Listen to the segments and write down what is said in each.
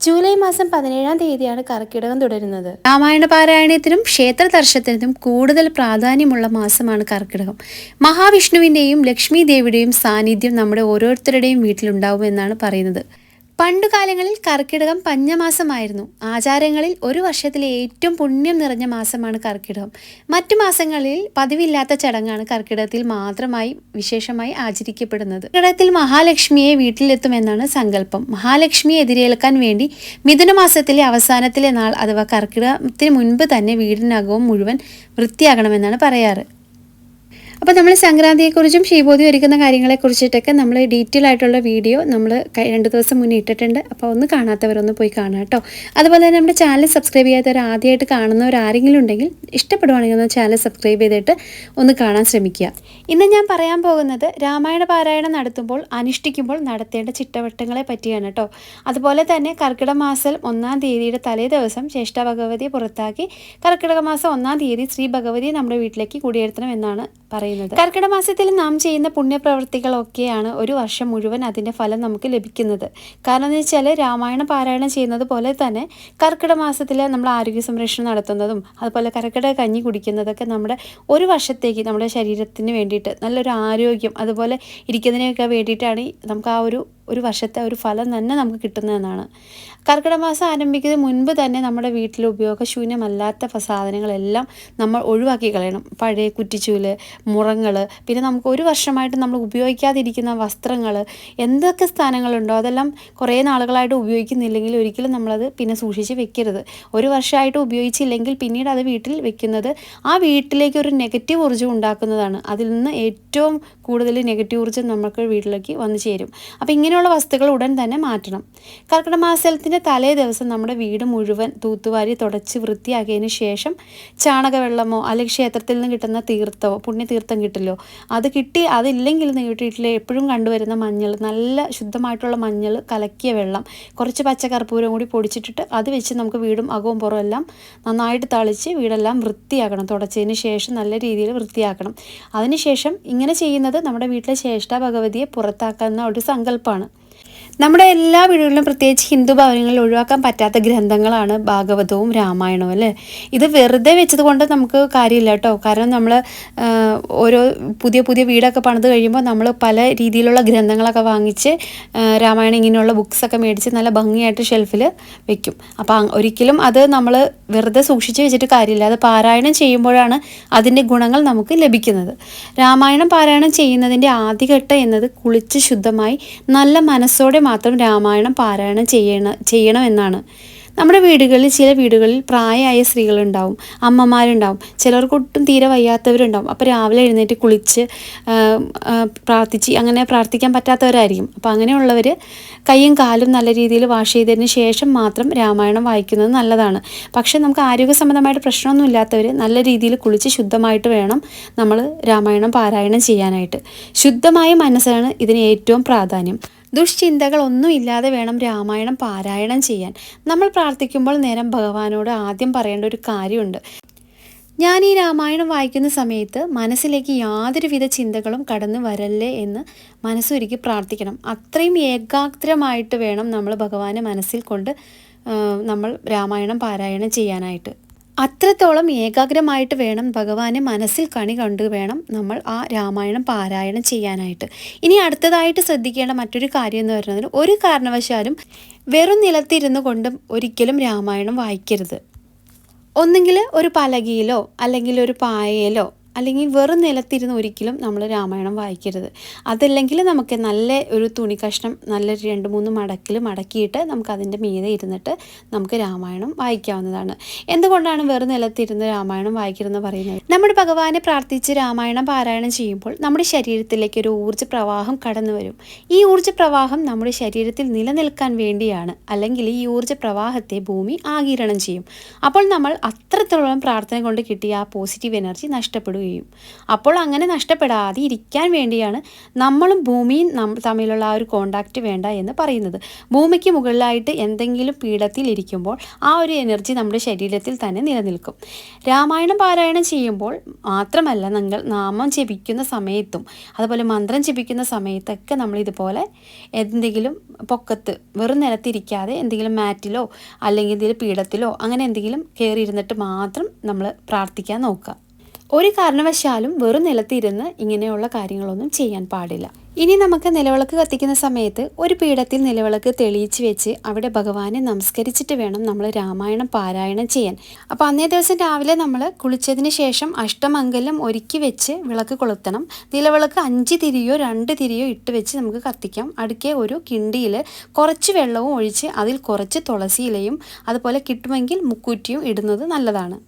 July മാസം പതിനേഴാം തീയതിയാണ് കർക്കിടകം തുടരുന്നത്. രാമായണ പാരായണത്തിനും ക്ഷേത്ര ദർശനത്തിനും കൂടുതൽ പ്രാധാന്യമുള്ള മാസമാണ് കർക്കിടകം. മഹാവിഷ്ണുവിന്റെയും ലക്ഷ്മി ദേവിയുടെയും സാന്നിധ്യം നമ്മുടെ ഓരോരുത്തരുടെയും വീട്ടിലുണ്ടാവും എന്നാണ് പറയുന്നത്. പണ്ടുകാലങ്ങളിൽ കർക്കിടകം പഞ്ഞമാസമായിരുന്നു. ആചാരങ്ങളിൽ ഒരു വർഷത്തിലെ ഏറ്റവും പുണ്യം നിറഞ്ഞ മാസമാണ് കർക്കിടകം. മറ്റു മാസങ്ങളിൽ പതിവില്ലാത്ത ചടങ്ങാണ് കർക്കിടകത്തിൽ മാത്രമായി വിശേഷമായി ആചരിക്കപ്പെടുന്നത്. കർക്കിടകത്തിൽ മഹാലക്ഷ്മിയെ വീട്ടിലെത്തുമെന്നാണ് സങ്കല്പം. മഹാലക്ഷ്മിയെ എതിരേൽക്കാൻ വേണ്ടി മിഥുനമാസത്തിലെ അവസാനത്തിലെ നാൾ അഥവാ കർക്കിടകത്തിന് മുൻപ് തന്നെ വീടിനകവും മുഴുവൻ വൃത്തിയാകണമെന്നാണ് പറയാറ്. അപ്പോൾ നമ്മൾ സംക്രാന്തിയെക്കുറിച്ചും ശ്രീബോധി ഒരുക്കുന്ന കാര്യങ്ങളെക്കുറിച്ചിട്ടൊക്കെ നമ്മൾ ഡീറ്റെയിൽ ആയിട്ടുള്ള വീഡിയോ നമ്മൾ രണ്ട് ദിവസം മുന്നേ ഇട്ടിട്ടുണ്ട്. അപ്പോൾ ഒന്ന് കാണാത്തവരൊന്ന് പോയി കാണാം കേട്ടോ അതുപോലെ തന്നെ നമ്മുടെ ചാനൽ സബ്സ്ക്രൈബ് ചെയ്യാത്തവർ ആദ്യമായിട്ട് കാണുന്നവർ ആരെങ്കിലും ഉണ്ടെങ്കിൽ ഇഷ്ടപ്പെടുവാണെങ്കിൽ ഒന്ന് ചാനൽ സബ്സ്ക്രൈബ് ചെയ്തിട്ട് ഒന്ന് കാണാൻ ശ്രമിക്കുക. ഇന്ന് ഞാൻ പറയാൻ പോകുന്നത് രാമായണ പാരായണം നടത്തുമ്പോൾ അനുഷ്ഠിക്കുമ്പോൾ നടത്തേണ്ട ചിട്ടവട്ടങ്ങളെ പറ്റിയാണ് കേട്ടോ അതുപോലെ തന്നെ കർക്കിടക മാസം ഒന്നാം തീയതിയുടെ തലേ ദിവസം ജ്യേഷ്ഠ ഭഗവതിയെ പുറത്താക്കി കർക്കിടക മാസം ഒന്നാം തീയതി ശ്രീ ഭഗവതിയെ നമ്മുടെ വീട്ടിലേക്ക് കുടിയേറ്റണം എന്നാണ് പറയുന്നത്. കർക്കിടക മാസത്തിൽ നാം ചെയ്യുന്ന പുണ്യപ്രവൃത്തികളൊക്കെയാണ് ഒരു വർഷം മുഴുവൻ അതിന്റെ ഫലം നമുക്ക് ലഭിക്കുന്നത്. കാരണം എന്ന് വെച്ചാൽ രാമായണ പാരായണം ചെയ്യുന്നത് പോലെ തന്നെ കർക്കിടക മാസത്തിൽ നമ്മൾ ആരോഗ്യ സംരക്ഷണം നടത്തുന്നതും അതുപോലെ കർക്കിടക കഞ്ഞി കുടിക്കുന്നതൊക്കെ നമ്മുടെ ഒരു വർഷത്തേക്ക് നമ്മുടെ ശരീരത്തിന് വേണ്ടിയിട്ട് നല്ലൊരു ആരോഗ്യം അതുപോലെ ഇരിക്കുന്നതിനൊക്കെ വേണ്ടിയിട്ടാണ് നമുക്ക് ആ ഒരു ഒരു വർഷത്തെ ഒരു ഫലം തന്നെ നമുക്ക് കിട്ടുന്നതെന്നാണ് കർക്കിടക മാസം ആരംഭിക്കുന്നതിന് മുൻപ് തന്നെ നമ്മുടെ വീട്ടിൽ ഉപയോഗശൂന്യമല്ലാത്ത സാധനങ്ങളെല്ലാം നമ്മൾ ഒഴിവാക്കി കളയണം. പഴയ കുറ്റിച്ചൂൽ മുറങ്ങൾ പിന്നെ നമുക്ക് ഒരു വർഷമായിട്ട് നമ്മൾ ഉപയോഗിക്കാതിരിക്കുന്ന വസ്ത്രങ്ങൾ എന്തൊക്കെ സ്ഥാനങ്ങളുണ്ടോ അതെല്ലാം കുറേ നാളുകളായിട്ട് ഉപയോഗിക്കുന്നില്ലെങ്കിൽ ഒരിക്കലും നമ്മളത് പിന്നെ സൂക്ഷിച്ച് വെക്കരുത്. ഒരു വർഷമായിട്ട് ഉപയോഗിച്ചില്ലെങ്കിൽ പിന്നീട് അത് വീട്ടിൽ വെക്കുന്നത് ആ വീട്ടിലേക്ക് ഒരു നെഗറ്റീവ് ഊർജം ഉണ്ടാക്കുന്നതാണ്. അതിൽ നിന്ന് ഏറ്റവും കൂടുതൽ നെഗറ്റീവ് ഊർജം നമുക്ക് വീട്ടിലേക്ക് വന്നു ചേരും. അപ്പോൾ ഇങ്ങനെയുള്ള വസ്തുക്കൾ ഉടൻ തന്നെ മാറ്റണം. കർക്കിടമാസത്തിന്റെ തലേ ദിവസം നമ്മുടെ വീട് മുഴുവൻ തൂത്തുവാരി തുടച്ച് വൃത്തിയാക്കിയതിന് ശേഷം ചാണകവെള്ളമോ അല്ലെങ്കിൽ ക്ഷേത്രത്തിൽ നിന്ന് കിട്ടുന്ന തീർത്ഥമോ പുണ്യതീർത്ഥം കിട്ടില്ലോ അത് കിട്ടി അതില്ലെങ്കിൽ വീട്ടിൽ എപ്പോഴും കണ്ടുവരുന്ന മഞ്ഞൾ നല്ല ശുദ്ധമായിട്ടുള്ള മഞ്ഞൾ കലക്കിയ വെള്ളം കുറച്ച് പച്ചക്കർപ്പൂരം കൂടി പൊടിച്ചിട്ടിട്ട് അത് വെച്ച് നമുക്ക് വീടും അകവും പുറവും എല്ലാം നന്നായിട്ട് തളിച്ച് വീടെല്ലാം വൃത്തിയാക്കണം. തുടച്ചതിന് ശേഷം നല്ല രീതിയിൽ വൃത്തിയാക്കണം. അതിനുശേഷം ഇങ്ങനെ ചെയ്യുന്നത് നമ്മുടെ വീട്ടിലെ ശ്രേഷ്ഠ ഭഗവതിയെ പുറത്താക്കുന്ന ഒരു സങ്കല്പമാണ്. നമ്മുടെ എല്ലാ വീടുകളിലും പ്രത്യേകിച്ച് ഹിന്ദു ഭവനങ്ങളിൽ ഒഴിവാക്കാൻ പറ്റാത്ത ഗ്രന്ഥങ്ങളാണ് ഭാഗവതവും രാമായണവും അല്ലേ? ഇത് വെറുതെ വെച്ചത് കൊണ്ട് നമുക്ക് കാര്യമില്ല കേട്ടോ. കാരണം നമ്മൾ ഓരോ പുതിയ പുതിയ വീടൊക്കെ പണിത് കഴിയുമ്പോൾ നമ്മൾ പല രീതിയിലുള്ള ഗ്രന്ഥങ്ങളൊക്കെ വാങ്ങിച്ച് രാമായണം ഇങ്ങനെയുള്ള ബുക്സൊക്കെ മേടിച്ച് നല്ല ഭംഗിയായിട്ട് ഷെൽഫിൽ വെക്കും. അപ്പോൾ ഒരിക്കലും അത് നമ്മൾ വെറുതെ സൂക്ഷിച്ച് വെച്ചിട്ട് കാര്യമില്ല. അത് പാരായണം ചെയ്യുമ്പോഴാണ് അതിന്റെ ഗുണങ്ങൾ നമുക്ക് ലഭിക്കുന്നത്. രാമായണം പാരായണം ചെയ്യുന്നതിന്റെ ആദ്യഘട്ടം എന്നത് കുളിച്ച് ശുദ്ധമായി നല്ല മനസ്സോടെ മാത്രം രാമായണം പാരായണം ചെയ്യണം ചെയ്യണമെന്നാണ്. നമ്മുടെ വീടുകളിൽ ചില വീടുകളിൽ പ്രായമായ സ്ത്രീകളുണ്ടാവും അമ്മമാരുണ്ടാവും ചിലർക്ക് ഒട്ടും തീരെ വയ്യാത്തവരുണ്ടാവും. അപ്പോൾ രാവിലെ എഴുന്നേറ്റ് കുളിച്ച് പ്രാർത്ഥിച്ച് അങ്ങനെ പ്രാർത്ഥിക്കാൻ പറ്റാത്തവരായിരിക്കും. അപ്പോൾ അങ്ങനെയുള്ളവർ കൈയും കാലും നല്ല രീതിയിൽ വാഷ് ചെയ്തതിന് ശേഷം മാത്രം രാമായണം വായിക്കുന്നത് നല്ലതാണ്. പക്ഷേ നമുക്ക് ആരോഗ്യ സംബന്ധമായിട്ട് പ്രശ്നമൊന്നും ഇല്ലാത്തവർ നല്ല രീതിയിൽ കുളിച്ച് ശുദ്ധമായിട്ട് വേണം നമ്മൾ രാമായണം പാരായണം ചെയ്യാനായിട്ട്. ശുദ്ധമായ മനസ്സാണ് ഇതിന് ഏറ്റവും പ്രാധാന്യം. ദുഷ്ചിന്തകൾ ഒന്നും ഇല്ലാതെ വേണം രാമായണം പാരായണം ചെയ്യാൻ. നമ്മൾ പ്രാർത്ഥിക്കുമ്പോൾ നേരം ഭഗവാനോട് ആദ്യം പറയേണ്ട ഒരു കാര്യമുണ്ട്. ഞാൻ ഈ രാമായണം വായിക്കുന്ന സമയത്ത് മനസ്സിലേക്ക് യാതൊരുവിധ ചിന്തകളും കടന്നു വരല്ലേ എന്ന് മനസ്സൊരുക്കി പ്രാർത്ഥിക്കണം. അത്രയും ഏകാഗ്രമായിട്ട് വേണം നമ്മൾ ഭഗവാനെ മനസ്സിൽ കൊണ്ട് നമ്മൾ രാമായണം പാരായണം ചെയ്യാനായിട്ട്. അത്രത്തോളം ഏകാഗ്രമായിട്ട് വേണം ഭഗവാനെ മനസ്സിൽ കണി കണ്ടു വേണം നമ്മൾ ആ രാമായണം പാരായണം ചെയ്യാനായിട്ട്. ഇനി അടുത്തതായിട്ട് ശ്രദ്ധിക്കേണ്ട മറ്റൊരു കാര്യം എന്ന് പറയുന്നത് ഒരു കാരണവശാലും വെറും നിലത്തിരുന്നു കൊണ്ടും ഒരിക്കലും രാമായണം വായിക്കരുത്. ഒന്നുകിൽ ഒരു പലകയിലോ അല്ലെങ്കിൽ ഒരു പായയിലോ അല്ലെങ്കിൽ വെറും നിലത്തിരുന്ന് ഒരിക്കലും നമ്മൾ രാമായണം വായിക്കരുത്. അതല്ലെങ്കിൽ നമുക്ക് നല്ല ഒരു തുണി കഷ്ണം നല്ല രണ്ട് മൂന്ന് മടക്കിൽ മടക്കിയിട്ട് നമുക്ക് അതിന്റെ മീതെ ഇരുന്നിട്ട് നമുക്ക് രാമായണം വായിക്കാവുന്നതാണ്. എന്തുകൊണ്ടാണ് വെറും നിലത്തിരുന്ന് രാമായണം വായിക്കരുതെന്ന് പറയുന്നത്? നമ്മുടെ ഭഗവാനെ പ്രാർത്ഥിച്ച് രാമായണം പാരായണം ചെയ്യുമ്പോൾ നമ്മുടെ ശരീരത്തിലേക്ക് ഒരു ഊർജ പ്രവാഹം കടന്നു വരും. ഈ ഊർജ പ്രവാഹം നമ്മുടെ ശരീരത്തിൽ നിലനിൽക്കാൻ വേണ്ടിയാണ്. അല്ലെങ്കിൽ ഈ ഊർജ പ്രവാഹത്തെ ഭൂമി ആകിരണം ചെയ്യും. അപ്പോൾ നമ്മൾ അത്രത്തോളം പ്രാർത്ഥന കൊണ്ട് കിട്ടിയ ആ പോസിറ്റീവ് എനർജി നഷ്ടപ്പെടുകയും നഷ്ടപ്പെടുകയും അപ്പോൾ അങ്ങനെ നഷ്ടപ്പെടാതെ ഇരിക്കാൻ വേണ്ടിയാണ് നമ്മളും ഭൂമിയും തമ്മിലുള്ള ആ ഒരു കോണ്ടാക്റ്റ് വേണ്ട എന്ന് പറയുന്നത്. ഭൂമിക്ക് മുകളിലായിട്ട് എന്തെങ്കിലും പീഠത്തിൽ ഇരിക്കുമ്പോൾ ആ ഒരു എനർജി നമ്മുടെ ശരീരത്തിൽ തന്നെ നിലനിൽക്കും. രാമായണം പാരായണം ചെയ്യുമ്പോൾ മാത്രമല്ല നിങ്ങൾ നാമം ജപിക്കുന്ന സമയത്തും അതുപോലെ മന്ത്രം ജപിക്കുന്ന സമയത്തൊക്കെ നമ്മൾ ഇതുപോലെ എന്തെങ്കിലും പൊക്കത്ത് വെറും നിലത്തിരിക്കാതെ എന്തെങ്കിലും മാറ്റിലോ അല്ലെങ്കിൽ എന്തെങ്കിലും പീഠത്തിലോ അങ്ങനെ എന്തെങ്കിലും കയറി ഇരുന്നിട്ട് മാത്രം നമ്മൾ പ്രാർത്ഥിക്കാൻ നോക്കുക. ഒരു കാരണവശാലും വെറും നിലത്തിരുന്ന് ഇങ്ങനെയുള്ള കാര്യങ്ങളൊന്നും ചെയ്യാൻ പാടില്ല. ഇനി നമുക്ക് നിലവിളക്ക് കത്തിക്കുന്ന സമയത്ത് ഒരു പീഠത്തിൽ നിലവിളക്ക് തെളിയിച്ച് വെച്ച് അവിടെ ഭഗവാനെ നമസ്കരിച്ചിട്ട് വേണം നമ്മൾ രാമായണം പാരായണം ചെയ്യാൻ. അപ്പോൾ അന്നേ ദിവസം രാവിലെ നമ്മൾ കുളിച്ചതിന് ശേഷം അഷ്ടമംഗലം ഒരുക്കി വെച്ച് വിളക്ക് കൊളുത്തണം. നിലവിളക്ക് അഞ്ച് തിരിയോ രണ്ട് തിരിയോ ഇട്ട് വെച്ച് നമുക്ക് കത്തിക്കാം. അടുക്കെ ഒരു കിണ്ടിയിൽ കുറച്ച് വെള്ളവും ഒഴിച്ച് അതിൽ കുറച്ച് തുളസിയിലയും അതുപോലെ കിട്ടുമെങ്കിൽ മുക്കൂറ്റിയും ഇടുന്നത് നല്ലതാണ്.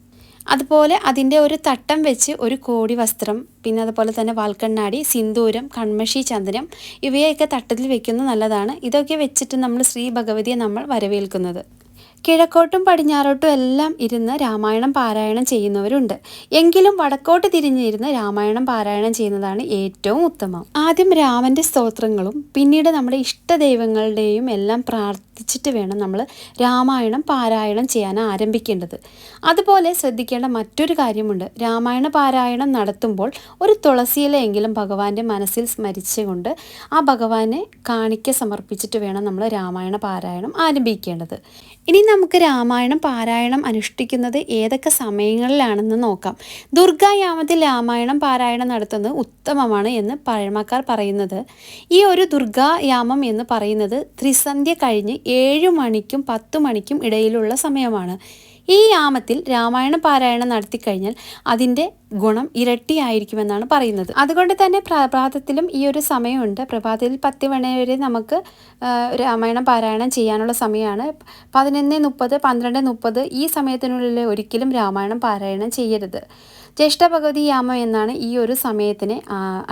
അതുപോലെ അതിന്റെ ഒരു തട്ടം വെച്ച് ഒരു കോടി വസ്ത്രം പിന്നെ അതുപോലെ തന്നെ വാൽക്കണ്ണാടി സിന്ദൂരം കൺമഷി ചന്ദനം ഇവയൊക്കെ തട്ടത്തിൽ വെക്കുന്നത് നല്ലതാണ്. ഇതൊക്കെ വെച്ചിട്ട് നമ്മൾ ശ്രീ ഭഗവതിയെ നമ്മൾ വരവേൽക്കുന്നത്. കിഴക്കോട്ടും പടിഞ്ഞാറോട്ടും എല്ലാം ഇരുന്ന് രാമായണം പാരായണം ചെയ്യുന്നവരുണ്ട്. എങ്കിലും വടക്കോട്ട് തിരിഞ്ഞിരുന്ന് രാമായണം പാരായണം ചെയ്യുന്നതാണ് ഏറ്റവും ഉത്തമം. ആദ്യം രാമന്റെ സ്തോത്രങ്ങളും പിന്നീട് നമ്മുടെ ഇഷ്ട ദൈവങ്ങളുടെയും എല്ലാം പ്രാർത്ഥിച്ചിട്ട് വേണം നമ്മൾ രാമായണം പാരായണം ചെയ്യാൻ ആരംഭിക്കേണ്ടത്. അതുപോലെ ശ്രദ്ധിക്കേണ്ട മറ്റൊരു കാര്യമുണ്ട്. രാമായണ പാരായണം നടത്തുമ്പോൾ ഒരു തുളസിയിലെങ്കിലും ഭഗവാന്റെ മനസ്സിൽ സ്മരിച്ചുകൊണ്ട് ആ ഭഗവാനെ കാണിക്ക സമർപ്പിച്ചിട്ട് വേണം നമ്മൾ രാമായണ പാരായണം ആരംഭിക്കേണ്ടത്. ഇനി നമുക്ക് രാമായണം പാരായണം അനുഷ്ഠിക്കുന്നത് ഏതൊക്കെ സമയങ്ങളിലാണെന്ന് നോക്കാം. ദുർഗായാമത്തിൽ രാമായണം പാരായണം നടത്തുന്നത് ഉത്തമമാണ് എന്ന് പഴമക്കാർ പറയുന്നത്. ഈ ഒരു ദുർഗായാമം എന്ന് പറയുന്നത് ത്രിസന്ധ്യ കഴിഞ്ഞ് ഏഴ് മണിക്കും പത്ത് മണിക്കും ഇടയിലുള്ള സമയമാണ്. ഈ യാമത്തിൽ രാമായണ പാരായണം നടത്തിക്കഴിഞ്ഞാൽ അതിന്റെ ഗുണം ഇരട്ടിയായിരിക്കുമെന്നാണ് പറയുന്നത്. അതുകൊണ്ട് തന്നെ പ്രഭാതത്തിലും ഈ ഒരു സമയമുണ്ട്. പ്രഭാതത്തിൽ പത്ത് മണി വരെ നമുക്ക് രാമായണം പാരായണം ചെയ്യാനുള്ള സമയമാണ്. പതിനൊന്ന് മുപ്പത് പന്ത്രണ്ട് മുപ്പത് ഈ സമയത്തിനുള്ളിൽ ഒരിക്കലും രാമായണം പാരായണം ചെയ്യരുത്. ജ്യേഷ്ഠ ഭഗവതി യാമം എന്നാണ് ഈ ഒരു സമയത്തിന്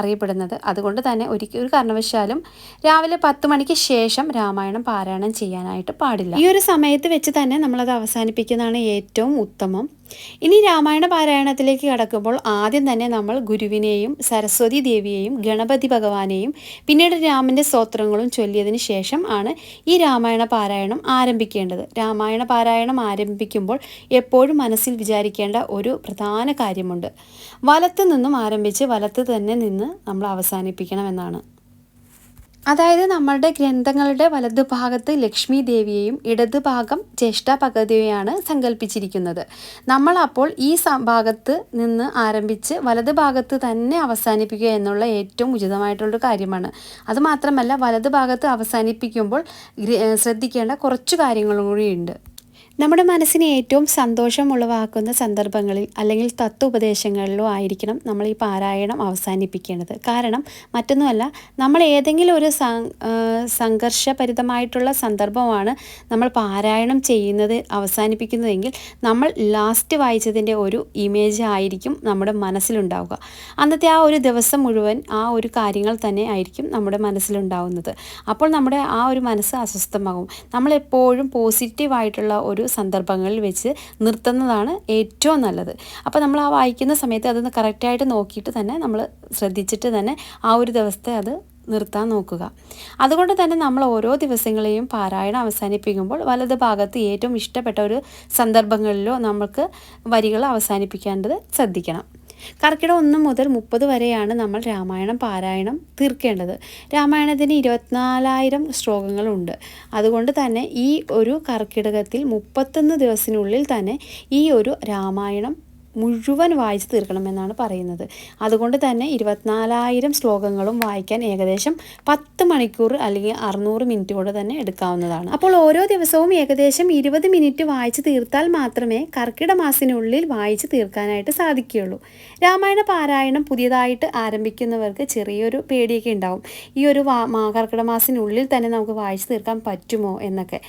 അറിയപ്പെടുന്നത്. അതുകൊണ്ട് തന്നെ ഒരിക്കൽ ഒരു കാരണവശാലും രാവിലെ പത്ത് മണിക്ക് ശേഷം രാമായണം പാരായണം ചെയ്യാനായിട്ട് പാടില്ല. ഈ ഒരു സമയത്ത് വെച്ച് തന്നെ നമ്മളത് അവസാനിപ്പിക്കുന്നതാണ് ഏറ്റവും ഉത്തമം. ഇനി രാമായണ പാരായണത്തിലേക്ക് കടക്കുമ്പോൾ ആദ്യം തന്നെ നമ്മൾ ഗുരുവിനെയും സരസ്വതി ദേവിയെയും ഗണപതി ഭഗവാനെയും പിന്നീട് രാമന്റെ സ്തോത്രങ്ങളും ചൊല്ലിയതിന് ശേഷം ആണ് ഈ രാമായണ പാരായണം ആരംഭിക്കേണ്ടത്. രാമായണ പാരായണം ആരംഭിക്കുമ്പോൾ എപ്പോഴും മനസ്സിൽ വിചാരിക്കേണ്ട ഒരു പ്രധാന കാര്യമുണ്ട്. വലത്ത് നിന്നും ആരംഭിച്ച് വലത്ത് തന്നെ നിന്ന് നമ്മൾ അവസാനിപ്പിക്കണമെന്നാണ് അതായത് നമ്മളുടെ ഗ്രന്ഥങ്ങളുടെ വലതുഭാഗത്ത് ലക്ഷ്മി ദേവിയെയും ഇടതുഭാഗം ജ്യേഷ്ഠ ഭഗവതിയെയാണ് സങ്കല്പിച്ചിരിക്കുന്നത് നമ്മൾ അപ്പോൾ ഈ ഭാഗത്ത് നിന്ന് ആരംഭിച്ച് വലതുഭാഗത്ത് തന്നെ അവസാനിപ്പിക്കുക എന്നുള്ള ഏറ്റവും ഉചിതമായിട്ടുള്ളൊരു കാര്യമാണ്. അതുമാത്രമല്ല വലതുഭാഗത്ത് അവസാനിപ്പിക്കുമ്പോൾ ശ്രദ്ധിക്കേണ്ട കുറച്ച് കാര്യങ്ങളും കൂടിയുണ്ട് നമ്മുടെ മനസ്സിനെ ഏറ്റവും സന്തോഷം ഉളവാക്കുന്ന സന്ദർഭങ്ങളിൽ അല്ലെങ്കിൽ തത്വോപദേശങ്ങളിലോ ആയിരിക്കണം നമ്മൾ ഈ പാരായണം അവസാനിപ്പിക്കേണ്ടത്. കാരണം മറ്റൊന്നുമല്ല നമ്മൾ ഏതെങ്കിലും ഒരു സംഘർഷപരിതമായിട്ടുള്ള സന്ദർഭമാണ് നമ്മൾ പാരായണം ചെയ്യുന്നത് അവസാനിപ്പിക്കുന്നതെങ്കിൽ നമ്മൾ ലാസ്റ്റ് വായിച്ചതിന്റെ ഒരു ഇമേജ് ആയിരിക്കും നമ്മുടെ മനസ്സിലുണ്ടാവുക. അന്നത്തെ ആ ഒരു ദിവസം മുഴുവൻ ആ ഒരു കാര്യങ്ങൾ തന്നെ ആയിരിക്കും നമ്മുടെ മനസ്സിലുണ്ടാവുന്നത്. അപ്പോൾ നമ്മുടെ ആ ഒരു മനസ്സ് അസ്വസ്ഥമാകും. നമ്മളെപ്പോഴും പോസിറ്റീവായിട്ടുള്ള ഒരു സന്ദർഭങ്ങളിൽ വെച്ച് നിർത്തുന്നതാണ് ഏറ്റവും നല്ലത്. അപ്പോൾ നമ്മൾ ആ വായിക്കുന്ന സമയത്ത് അത് കറക്റ്റായിട്ട് നോക്കിയിട്ട് തന്നെ നമ്മൾ ശ്രദ്ധിച്ചിട്ട് തന്നെ ആ ഒരു ദിവസത്തെ അത് നിർത്താൻ നോക്കുക. അതുകൊണ്ട് തന്നെ നമ്മൾ ഓരോ ദിവസങ്ങളെയും പാരായണം അവസാനിപ്പിക്കുമ്പോൾ വലത് ഭാഗത്ത് ഏറ്റവും ഇഷ്ടപ്പെട്ട ഒരു സന്ദർഭങ്ങളിലോ നമുക്ക് വരികൾ അവസാനിപ്പിക്കേണ്ടത് ശ്രദ്ധിക്കണം. കർക്കിടകം ഒന്ന് മുതൽ മുപ്പത് വരെയാണ് നമ്മൾ രാമായണം പാരായണം തീർക്കേണ്ടത്. രാമായണത്തിന് ഇരുപത്തിനാലായിരം ശ്ലോകങ്ങളുണ്ട്. അതുകൊണ്ട് തന്നെ ഈ ഒരു കർക്കിടകത്തിൽ മുപ്പത്തൊന്ന് ദിവസത്തിനുള്ളിൽ തന്നെ ഈ ഒരു രാമായണം മുഴുവൻ വായിച്ച് തീർക്കണമെന്നാണ് പറയുന്നത്. അതുകൊണ്ട് തന്നെ ഇരുപത്തിനാലായിരം ശ്ലോകങ്ങളും വായിക്കാൻ ഏകദേശം പത്ത് മണിക്കൂർ അല്ലെങ്കിൽ അറുന്നൂറ് മിനിറ്റ് കൊണ്ട് തന്നെ എടുക്കാവുന്നതാണ്. അപ്പോൾ ഓരോ ദിവസവും ഏകദേശം ഇരുപത് മിനിറ്റ് വായിച്ച് തീർത്താൽ മാത്രമേ കർക്കിടമാസിനുള്ളിൽ വായിച്ച് തീർക്കാനായിട്ട് സാധിക്കുകയുള്ളൂ. രാമായണ പാരായണം പുതിയതായിട്ട് ആരംഭിക്കുന്നവർക്ക് ചെറിയൊരു പേടിയൊക്കെ ഉണ്ടാവും. ഈ ഒരു കർക്കിടക മാസത്തിനുള്ളിൽ തന്നെ നമുക്ക് വായിച്ച് തീർക്കാൻ പറ്റുമോ എന്നൊക്കെ.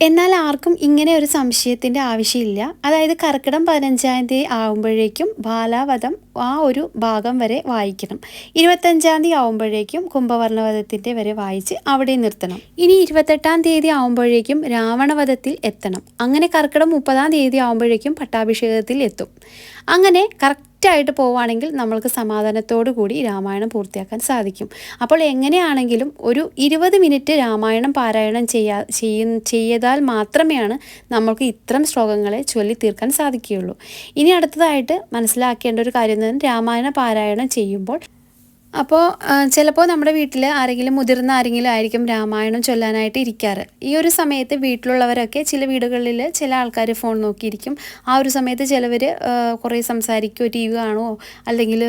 എന്നാൽ ആർക്കും ഇങ്ങനെ ഒരു സംശയത്തിന്റെ ആവശ്യമില്ല. അതായത് കർക്കിടം പതിനഞ്ചാം തീയതി ആകുമ്പോഴേക്കും ബാലാവധം ആ ഒരു ഭാഗം വരെ വായിക്കണം. ഇരുപത്തഞ്ചാം തീയതി ആകുമ്പോഴേക്കും കുംഭവർണവധത്തിന്റെ വരെ വായിച്ച് അവിടെ നിർത്തണം. ഇനി ഇരുപത്തെട്ടാം തീയതി ആകുമ്പോഴേക്കും രാവണവധത്തിൽ എത്തണം. അങ്ങനെ കർക്കിടം മുപ്പതാം തീയതി ആകുമ്പോഴേക്കും പട്ടാഭിഷേകത്തിൽ എത്തും. അങ്ങനെ കറക്റ്റ് കറക്റ്റായിട്ട് പോവുകയാണെങ്കിൽ നമ്മൾക്ക് സമാധാനത്തോടു കൂടി രാമായണം പൂർത്തിയാക്കാൻ സാധിക്കും. അപ്പോൾ എങ്ങനെയാണെങ്കിലും ഒരു ഇരുപത് മിനിറ്റ് രാമായണം പാരായണം ചെയ്യാ ചെയ്താൽ മാത്രമേയാണ് നമ്മൾക്ക് ഇത്തരം ശ്ലോകങ്ങളെ ചൊല്ലി തീർക്കാൻ സാധിക്കുകയുള്ളൂ. ഇനി അടുത്തതായിട്ട് മനസ്സിലാക്കേണ്ട ഒരു കാര്യം രാമായണ പാരായണം ചെയ്യുമ്പോൾ അപ്പോൾ ചിലപ്പോൾ നമ്മുടെ വീട്ടിൽ ആരെങ്കിലും മുതിർന്ന ആരെങ്കിലും ആയിരിക്കും രാമായണം ചൊല്ലാനായിട്ട് ഇരിക്കാറ്. ഈ ഒരു സമയത്ത് വീട്ടിലുള്ളവരൊക്കെ ചില വീടുകളിൽ ചില ആൾക്കാർ ഫോൺ നോക്കിയിരിക്കും. ആ ഒരു സമയത്ത് ചിലവർ കുറേ സംസാരിക്കുകയോ ടി വി കാണുമോ അല്ലെങ്കിൽ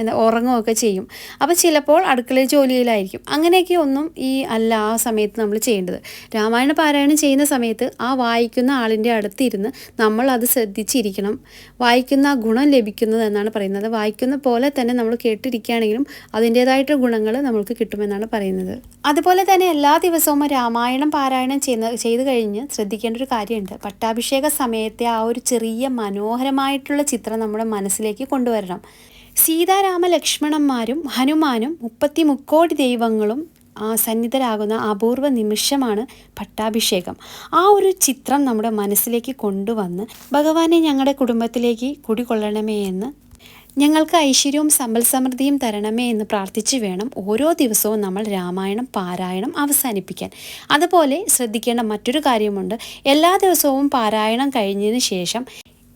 എന്താ ഉറങ്ങുകയോ ഒക്കെ ചെയ്യും. അപ്പോൾ ചിലപ്പോൾ അടുക്കള ജോലിയിലായിരിക്കും. അങ്ങനെയൊക്കെ ഒന്നും ഈ അല്ല ആ സമയത്ത് നമ്മൾ ചെയ്യേണ്ടത്. രാമായണ പാരായണം ചെയ്യുന്ന സമയത്ത് ആ വായിക്കുന്ന ആളിന്റെ അടുത്തിരുന്ന് നമ്മൾ അത് ശ്രദ്ധിച്ചിരിക്കണം. വായിക്കുന്ന ഗുണം ലഭിക്കുന്നത് എന്നാണ് പറയുന്നത്. വായിക്കുന്ന പോലെ തന്നെ നമ്മൾ കേട്ടിരിക്കുകയാണെങ്കിലും അതിന്റേതായിട്ട് ഗുണങ്ങൾ നമുക്ക് കിട്ടുമെന്നാണ് പറയുന്നത്. അതുപോലെ തന്നെ എല്ലാ ദിവസവും രാമായണം പാരായണം ചെയ്യുന്ന ചെയ്തു കഴിഞ്ഞ് ശ്രദ്ധിക്കേണ്ട ഒരു കാര്യമുണ്ട്. പട്ടാഭിഷേക സമയത്തെ ആ ഒരു ചെറിയ മനോഹരമായിട്ടുള്ള ചിത്രം നമ്മുടെ മനസ്സിലേക്ക് കൊണ്ടുവരണം. സീതാരാമ ലക്ഷ്മണന്മാരും ഹനുമാനും മുപ്പത്തി മുക്കോടി ദൈവങ്ങളും ആ സന്നിധരാകുന്ന അപൂർവ നിമിഷമാണ് പട്ടാഭിഷേകം. ആ ഒരു ചിത്രം നമ്മുടെ മനസ്സിലേക്ക് കൊണ്ടുവന്ന് ഭഗവാനെ ഞങ്ങളുടെ കുടുംബത്തിലേക്ക് കുടികൊള്ളണമേ എന്ന് ഞങ്ങൾക്ക് ഐശ്വര്യവും സമ്പൽ സമൃദ്ധിയും തരണമേ എന്ന് പ്രാർത്ഥിച്ചു വേണം ഓരോ ദിവസവും നമ്മൾ രാമായണം പാരായണം അവസാനിപ്പിക്കാൻ. അതുപോലെ ശ്രദ്ധിക്കേണ്ട മറ്റൊരു കാര്യമുണ്ട്. എല്ലാ ദിവസവും പാരായണം കഴിഞ്ഞതിന് ശേഷം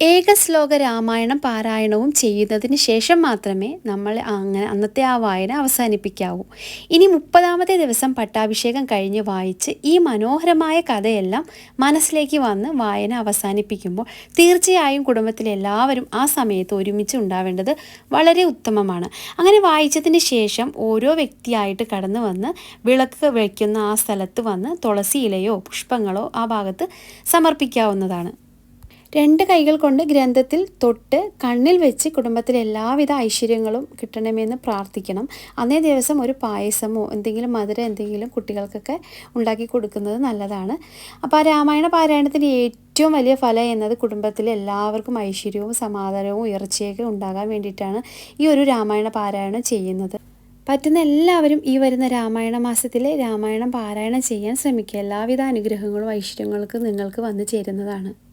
ഏകശ്ലോക രാമായണം പാരായണവും ചെയ്യുന്നതിന് ശേഷം മാത്രമേ നമ്മൾ അങ്ങനെ അന്നത്തെ ആ വായന അവസാനിപ്പിക്കാവൂ. ഇനി മുപ്പതാമത്തെ ദിവസം പട്ടാഭിഷേകം കഴിഞ്ഞ് വായിച്ച് ഈ മനോഹരമായ കഥയെല്ലാം മനസ്സിലേക്ക് വന്ന് വായന അവസാനിപ്പിക്കുമ്പോൾ തീർച്ചയായും കുടുംബത്തിലെ എല്ലാവരും ആ സമയത്ത് ഒരുമിച്ച് ഉണ്ടാവേണ്ടത് വളരെ ഉത്തമമാണ്. അങ്ങനെ വായിച്ചതിന് ശേഷം ഓരോ വ്യക്തിയായിട്ട് കടന്നു വന്ന് വിളക്ക് വയ്ക്കുന്ന ആ സ്ഥലത്ത് വന്ന് തുളസി ഇലയോ പുഷ്പങ്ങളോ ആ ഭാഗത്ത് സമർപ്പിക്കാവുന്നതാണ്. രണ്ട് കൈകൾ കൊണ്ട് ഗ്രന്ഥത്തിൽ തൊട്ട് കണ്ണിൽ വെച്ച് കുടുംബത്തിലെ എല്ലാവിധ ഐശ്വര്യങ്ങളും കിട്ടണമെന്ന് പ്രാർത്ഥിക്കണം. അന്നേ ദിവസം ഒരു പായസമോ എന്തെങ്കിലും മധുരം എന്തെങ്കിലും കുട്ടികൾക്കൊക്കെ ഉണ്ടാക്കി കൊടുക്കുന്നത് നല്ലതാണ്. അപ്പോൾ ആ രാമായണ പാരായണത്തിന്റെ ഏറ്റവും വലിയ ഫലം എന്നത് കുടുംബത്തിലെ എല്ലാവർക്കും ഐശ്വര്യവും സമാധാനവും ഉയർച്ചയൊക്കെ ഉണ്ടാകാൻ വേണ്ടിയിട്ടാണ് ഈ ഒരു രാമായണ പാരായണം ചെയ്യുന്നത്. പറ്റുന്ന എല്ലാവരും ഈ വരുന്ന രാമായണ മാസത്തിലെ രാമായണം പാരായണം ചെയ്യാൻ ശ്രമിക്കുക. എല്ലാവിധ അനുഗ്രഹങ്ങളും ഐശ്വര്യങ്ങൾക്ക് നിങ്ങൾക്ക് വന്നു ചേരുന്നതാണ്.